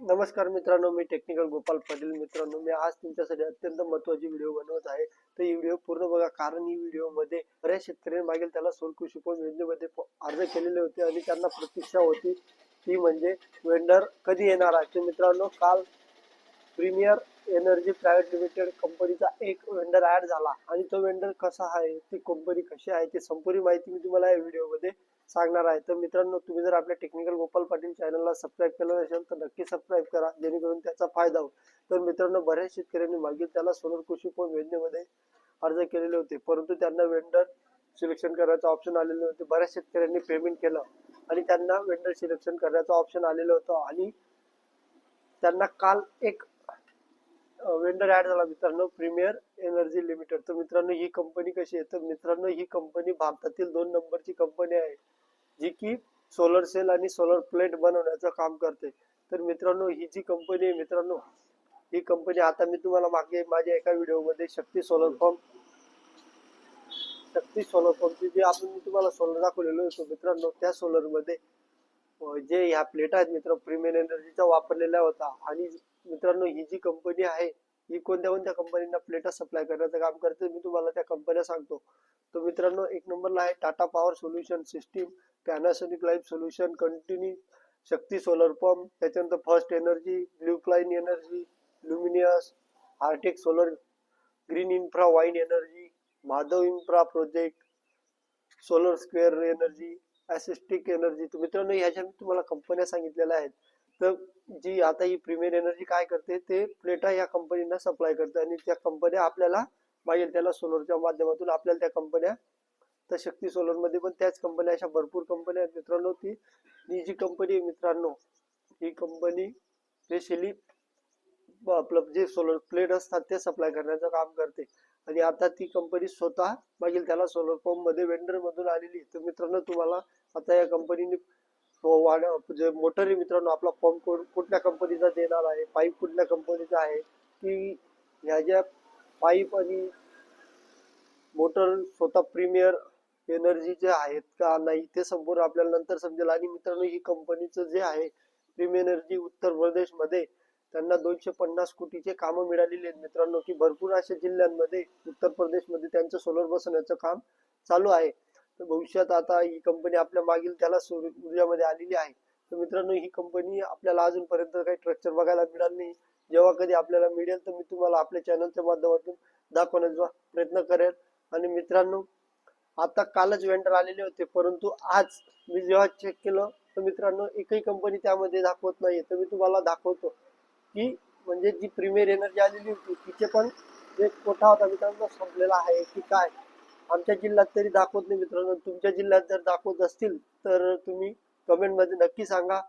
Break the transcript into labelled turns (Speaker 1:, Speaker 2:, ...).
Speaker 1: नमस्कार मित्रांनो मी टेक्निकल गोपाल पाटील. मित्रांनो मी आज तुमच्यासाठी अत्यंत महत्वाची व्हिडिओ बनवत आहे. तर ही व्हिडिओ पूर्ण बघा कारण ही व्हिडिओमध्ये बऱ्याच शेतकऱ्यांनी मागील त्याला सोल कृषी पण योजनेमध्ये अर्ज केलेले होते आणि त्यांना प्रतीक्षा होती. ती म्हणजे वेंडर कधी येणार आहे? तर मित्रांनो काल प्रीमियर एनर्जी प्रायव्हेट लिमिटेड कंपनीचा एक वेंडर ऍड झाला. आणि तो वेंडर कसा आहे ती कंपनी कशी आहे ती संपूर्ण माहिती मी तुम्हाला या व्हिडिओमध्ये सांगणार आहे. तर मित्रांनो तुम्ही जर आपल्या टेक्निकल गोपाल पाटील चॅनलला सबस्क्राईब केलं नसेल तर नक्की सबस्क्राईब करा जेणेकरून त्याचा फायदा होईल. तर मित्रांनो बऱ्याच शेतकऱ्यांनी मागील त्याला सोलर कृषी फोन योजनेमध्ये अर्ज केलेले होते. परंतु त्यांना वेंडर सिलेक्शन करण्याचं ऑप्शन आलेले होते बऱ्याच शेतकऱ्यांनी पेमेंट केलं आणि त्यांना वेंडर सिलेक्शन करण्याचं ऑप्शन आलेलं होतं. आणि त्यांना काल एक वेंडर ऍड झाला मित्रांनो प्रीमियर एनर्जी लिमिटेड तर मित्रांनो ही कंपनी कशी आहे? तर मित्रांनो ही कंपनी भारतातील दोन नंबरची कंपनी आहे जी की सोलर सेल आणि सोलर प्लेट बनवण्याचं काम करते. तर मित्रांनो ही जी कंपनी आहे मित्रांनो ही कंपनी आता मी तुम्हाला मागे माझ्या एका व्हिडिओमध्ये Shakti solar pump Shakti solar पंपची जे आपण मी तुम्हाला सोलर दाखवलेलो होतो मित्रांनो त्या सोलरमध्ये जे ह्या प्लेट आहेत मित्र प्रीमियम एनर्जीचा वापरलेला होता. आणि मित्रांनो ही जी कंपनी आहे ही कोणत्या कोणत्या कंपनींना प्लेटा सप्लाय करण्याचं काम करते मी तुम्हाला त्या कंपन्या सांगतो. तर मित्रांनो एक नंबरला आहे Tata power solution system Panasonic life solution continue Shakti solar pump त्याच्यानंतर first energy blue Kline energy Luminous Arctic solar green infra wind energy Madhav infra project solar square energy ॲसिस्टिक energy तर मित्रांनो ह्याच्या मी तुम्हाला कंपन्या सांगितलेल्या आहेत. तर जी आता ही प्रीमियर एनर्जी काय करते ते प्लेटा या कंपनीना सप्लाय करते आणि त्या कंपन्या आपल्याला मागेल त्याला सोलरच्या माध्यमातून आपल्याला त्या कंपन्या तर शक्ती सोलरमध्ये पण त्याच कंपन्या अशा भरपूर कंपन्या आहेत मित्रांनो. ती ही जी कंपनी आहे मित्रांनो ही कंपनी स्पेशली आपलं जे सोलर प्लेट असतात ते सप्लाय करण्याचं काम करते. आणि आता ती कंपनी स्वतः मागील त्याला सोलर पंपमध्ये वेंडर मधून आलेली तर मित्रांनो तुम्हाला आता या कंपनीने जे मोटर मित्रांनो आपला पंप कुठल्या कंपनीचा देणार आहे? पाईप कुठल्या कंपनीचा आहे? की ह्या ज्या पाईप आणि मोटर स्वतः प्रीमियर एनर्जीचे आहेत का नाही ते संपूर्ण आपल्याला नंतर समजेल. आणि मित्रांनो ही कंपनीचं जे आहे प्रीमियर एनर्जी उत्तर प्रदेशमध्ये त्यांना दोनशे पन्नास कोटीचे कामं मिळालेली आहेत मित्रांनो. की भरपूर अशा जिल्ह्यांमध्ये उत्तर प्रदेशमध्ये त्यांचं सोलर बसवण्याचं काम चालू आहे. तर भविष्यात आता ही कंपनी आपल्या मागील त्याला सौर ऊर्जामध्ये आलेली आहे. तर मित्रांनो ही कंपनी आपल्याला अजूनपर्यंत काही स्ट्रक्चर बघायला मिळालं नाही. जेव्हा कधी आपल्याला मिळेल तर मी तुम्हाला आपल्या चॅनलच्या माध्यमातून दाखवण्याचा प्रयत्न करेल. आणि मित्रांनो आता कालच वेंडर आलेले होते परंतु आज मी जेव्हा चेक केलं तर मित्रांनो एकही कंपनी त्यामध्ये दाखवत नाहीये. तर मी तुम्हाला दाखवतो की म्हणजे जी प्रीमियर एनर्जी आलेली होती तिचे पण जे कोठा होता मित्रांनो संपलेला आहे की काय? आमच्या जिल्ह्यात तरी दाखवत नाही मित्रांनो. तुमच्या जिल्ह्यात जर दाखवत असतील तर तुम्ही कमेंटमध्ये नक्की सांगा.